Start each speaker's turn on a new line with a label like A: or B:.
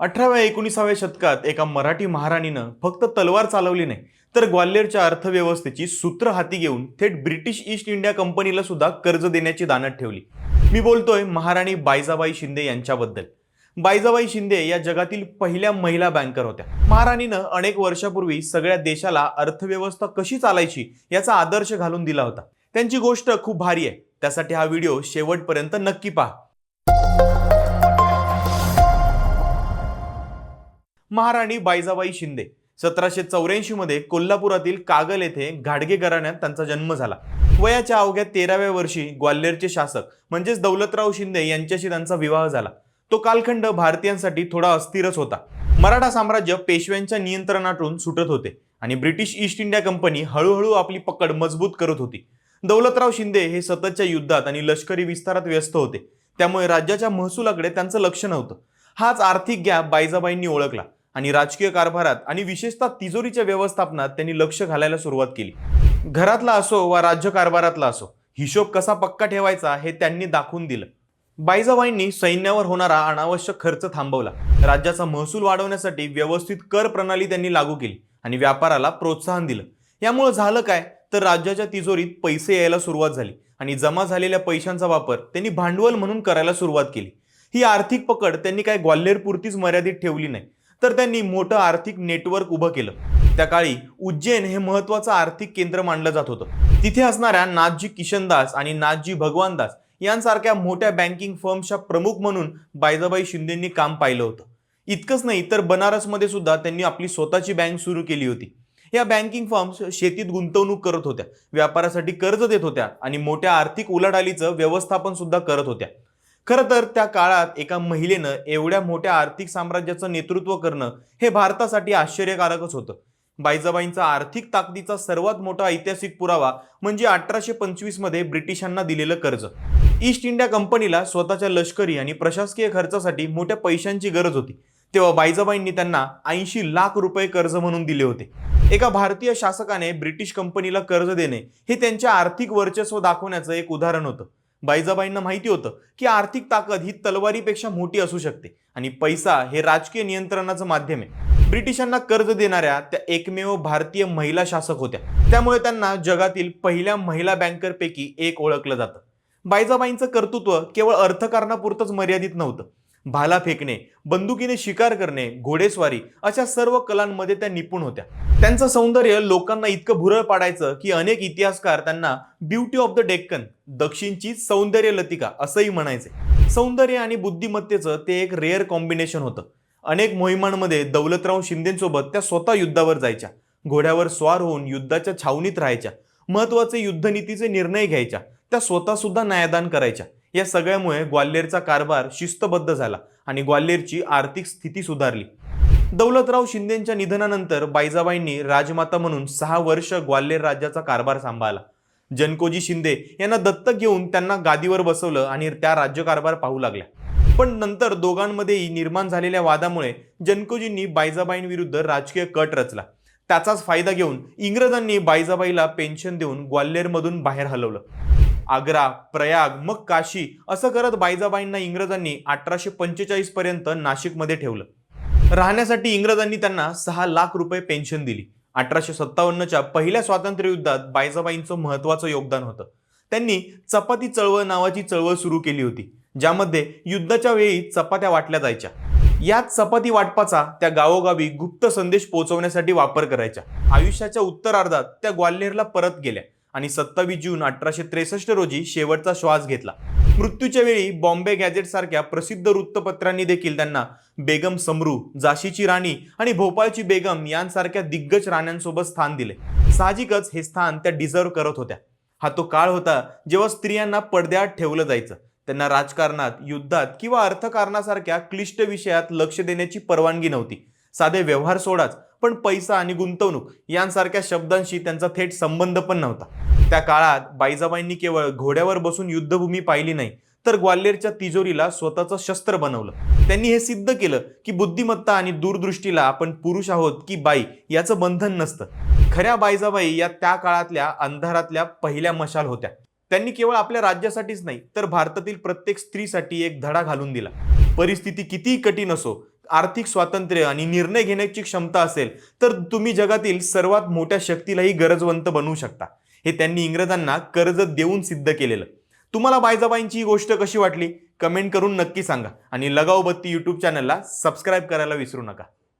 A: अठराव्या एकोणीसाव्या शतकात एका मराठी महाराणीनं फक्त तलवार चालवली नाही तर ग्वाल्हेरच्या अर्थव्यवस्थेची सूत्र हाती घेऊन थेट ब्रिटिश ईस्ट इंडिया कंपनीला सुद्धा कर्ज देण्याची दानत ठेवली. मी बोलतोय महाराणी बायजाबाई शिंदे यांच्याबद्दल. बायजाबाई शिंदे या जगातील पहिल्या महिला बँकर होत्या. महाराणीनं अनेक वर्षापूर्वी सगळ्या देशाला अर्थव्यवस्था कशी चालायची याचा आदर्श घालून दिला होता. त्यांची गोष्ट खूप भारी आहे. त्यासाठी हा व्हिडिओ शेवटपर्यंत नक्की पहा. महाराणी बायजाबाई शिंदे. सतराशे चौऱ्याऐंशी मध्ये कोल्हापुरातील कागल येथे घाडगे घराण्यात त्यांचा जन्म झाला. वयाच्या अवघ्या तेराव्या वर्षी ग्वाल्हेरचे शासक म्हणजेच दौलतराव शिंदे यांच्याशी त्यांचा विवाह झाला. तो कालखंड भारतीयांसाठी थोडा अस्थिरच होता. मराठा साम्राज्य पेशव्यांच्या नियंत्रणातून सुटत होते आणि ब्रिटिश ईस्ट इंडिया कंपनी हळूहळू आपली पकड मजबूत करत होती. दौलतराव शिंदे हे सततच्या युद्धात आणि लष्करी विस्तारात व्यस्त होते. त्यामुळे राज्याच्या महसुलाकडे त्यांचं लक्ष नव्हतं. हाच आर्थिक गॅप बायजाबाईंनी ओळखला. आणि राजकीय कारभारात आणि विशेषतः तिजोरीच्या व्यवस्थापनात त्यांनी लक्ष घालायला सुरुवात केली. घरातला असो वा राज्य कारभारातला असो हिशोब कसा पक्का ठेवायचा हे त्यांनी दाखवून दिलं. बायजाबाईंनी सैन्यावर होणारा अनावश्यक खर्च थांबवला. राज्याचा महसूल वाढवण्यासाठी व्यवस्थित कर प्रणाली त्यांनी लागू केली आणि व्यापाराला प्रोत्साहन दिलं. यामुळे झालं काय? तर राज्याच्या तिजोरीत पैसे यायला सुरुवात झाली आणि जमा झालेल्या पैशांचा वापर त्यांनी भांडवल म्हणून करायला सुरुवात केली. ही आर्थिक पकड त्यांनी काय ग्वाल्हेरपुरतीच मर्यादित ठेवली नाही. तर त्यांनी मोठं आर्थिक नेटवर्क उभं केलं. त्या काळी उज्जैन हे महत्वाचं आर्थिक केंद्र मानलं जात होतं. तिथे असणाऱ्या नाथजी किशनदास आणि नाथजी भगवानदास यांसारख्या मोठ्या बँकिंग फर्मच्या प्रमुख म्हणून बायजाबाई शिंदेंनी काम पाहिलं होतं. इतकंच नाही तर बनारसमध्ये सुद्धा त्यांनी आपली स्वतःची बँक सुरू केली होती. या बँकिंग फर्म्स शेतीत गुंतवणूक करत होत्या. व्यापारासाठी कर्ज देत होत्या आणि मोठ्या आर्थिक उलाढालीचं व्यवस्थापन सुद्धा करत होत्या. खरं तर त्या काळात एका महिलेनं एवढ्या मोठ्या आर्थिक साम्राज्याचं नेतृत्व करणं हे भारतासाठी आश्चर्यकारकच होतं. बायजाबाईंचा आर्थिक ताकदीचा सर्वात मोठा ऐतिहासिक पुरावा म्हणजे अठराशे पंचवीसमध्ये ब्रिटिशांना दिलेलं कर्ज. ईस्ट इंडिया कंपनीला स्वतःच्या लष्करी आणि प्रशासकीय खर्चासाठी मोठ्या पैशांची गरज होती. तेव्हा बायजाबाईंनी त्यांना ऐंशी लाख रुपये कर्ज म्हणून दिले होते. एका भारतीय शासकाने ब्रिटिश कंपनीला कर्ज देणे हे त्यांच्या आर्थिक वर्चस्व दाखवण्याचं एक उदाहरण होतं. बाईजाबाईंना माहिती होतं की आर्थिक ताकद ही तलवारीपेक्षा मोठी असू शकते. आणि पैसा हे राजकीय नियंत्रणाचं माध्यम आहे. ब्रिटिशांना कर्ज देणाऱ्या त्या एकमेव भारतीय महिला शासक होत्या. त्यामुळे त्यांना जगातील पहिल्या महिला बँकरपैकी एक ओळखलं जातं. बायजाबाईंचं कर्तृत्व केवळ अर्थकारणापुरतंच मर्यादित नव्हतं. भाला फेकणे बंदुकीने शिकार करणे घोडेस्वारी अशा सर्व कलांमध्ये त्या निपुण होत्या. त्यांचं सौंदर्य लोकांना इतकं भुरळ पाडायचं की अनेक इतिहासकार त्यांना ब्युटी ऑफ द डेक्कन दक्षिणची सौंदर्य लतिका असंही म्हणायचे. सौंदर्य आणि बुद्धिमत्तेचं ते एक रेअर कॉम्बिनेशन होतं. अनेक मोहिमांमध्ये दौलतराव शिंदेसोबत त्या स्वतः युद्धावर जायच्या. घोड्यावर स्वार होऊन युद्धाच्या छावणीत राहायच्या. महत्त्वाचे युद्धनीतीचे निर्णय घ्यायच्या. त्या स्वतः सुद्धा न्यायदान करायच्या. या सगळ्यामुळे ग्वाल्हेरचा कारभार शिस्तबद्ध झाला आणि ग्वाल्हेरची आर्थिक स्थिती सुधारली. दौलतराव शिंदेच्या निधनानंतर बायजाबाईंनी राजमाता म्हणून सहा वर्ष ग्वाल्हेर राज्याचा कारभार सांभाळला. जनकोजी शिंदे यांना दत्तक घेऊन त्यांना गादीवर बसवलं आणि त्या राज्यकारभार पाहू लागल्या. पण नंतर दोघांमध्येही निर्माण झालेल्या वादामुळे जनकोजींनी बायजाबाईंविरुद्ध राजकीय कट रचला. त्याचाच फायदा घेऊन इंग्रजांनी बायजाबाईला पेन्शन देऊन ग्वाल्हेरमधून बाहेर हलवलं. आग्रा प्रयाग मग काशी असं करत बायजाबाईंना इंग्रजांनी अठराशे पंचेचाळीस पर्यंत नाशिकमध्ये ठेवलं. राहण्यासाठी इंग्रजांनी त्यांना सहा लाख रुपये पेन्शन दिली. अठराशे सत्तावन्नच्या पहिल्या स्वातंत्र्य युद्धात बायजाबाईंचं महत्वाचं योगदान होतं. त्यांनी चपाती चळवळ नावाची चळवळ सुरू केली होती ज्यामध्ये युद्धाच्या वेळी चपात्या वाटल्या जायच्या. याच चपाती वाटपाचा त्या गावोगावी गुप्त संदेश पोहोचवण्यासाठी वापर करायच्या. आयुष्याच्या उत्तरार्धात त्या ग्वाल्हेरला परत गेल्या आणि सत्तावीस जून अठराशे त्रेसष्ट रोजी शेवटचा श्वास घेतला. मृत्यूच्या वेळी बॉम्बे गॅझेट सारख्या प्रसिद्ध वृत्तपत्रांनी देखील त्यांना बेगम समरू झाशीची राणी आणि भोपाळची बेगम यांसारख्या दिग्गज राण्यांसोबत स्थान दिले. साहजिकच हे स्थान त्या डिझर्व करत होत्या. हा तो काळ होता जेव्हा स्त्रियांना पडद्यात ठेवलं जायचं. त्यांना राजकारणात युद्धात किंवा अर्थकारणासारख्या क्लिष्ट विषयात लक्ष देण्याची परवानगी नव्हती. साधे व्यवहार सोडाच पण पैसा आणि गुंतवणूक यांसारख्या शब्दांशी त्यांचा थेट संबंध पण नव्हता. त्या काळात बाईजाबाईंनी केवळ घोड्यावर बसून युद्धभूमी पाहिली नाही तर ग्वाल्हेरच्या तिजोरीला स्वतःचं शस्त्र बनवलं. त्यांनी हे सिद्ध केलं की बुद्धिमत्ता आणि दूरदृष्टीला आपण पुरुष आहोत की बाई याचं बंधन नसतं. खऱ्या बाईजाबाई या त्या काळातल्या अंधारातल्या पहिल्या मशाल होत्या. त्यांनी केवळ आपल्या राज्यासाठीच नाही तर भारतातील प्रत्येक स्त्रीसाठी एक धडा घालून दिला. परिस्थिती कितीही कठीण असो आर्थिक स्वातंत्र्य आणि निर्णय घेण्याची क्षमता असेल तर तुम्ही जगातील सर्वात मोठ्या शक्तीलाही गरजवंत बनवू शकता. हे त्यांनी इंग्रजांना कर्ज देऊन सिद्ध केलेलं. तुम्हाला बायजाबाईंची ही गोष्ट कशी वाटली? कमेंट करून नक्की सांगा आणि लगाव बत्ती यूट्यूब चॅनलला सबस्क्राईब करायला विसरू नका.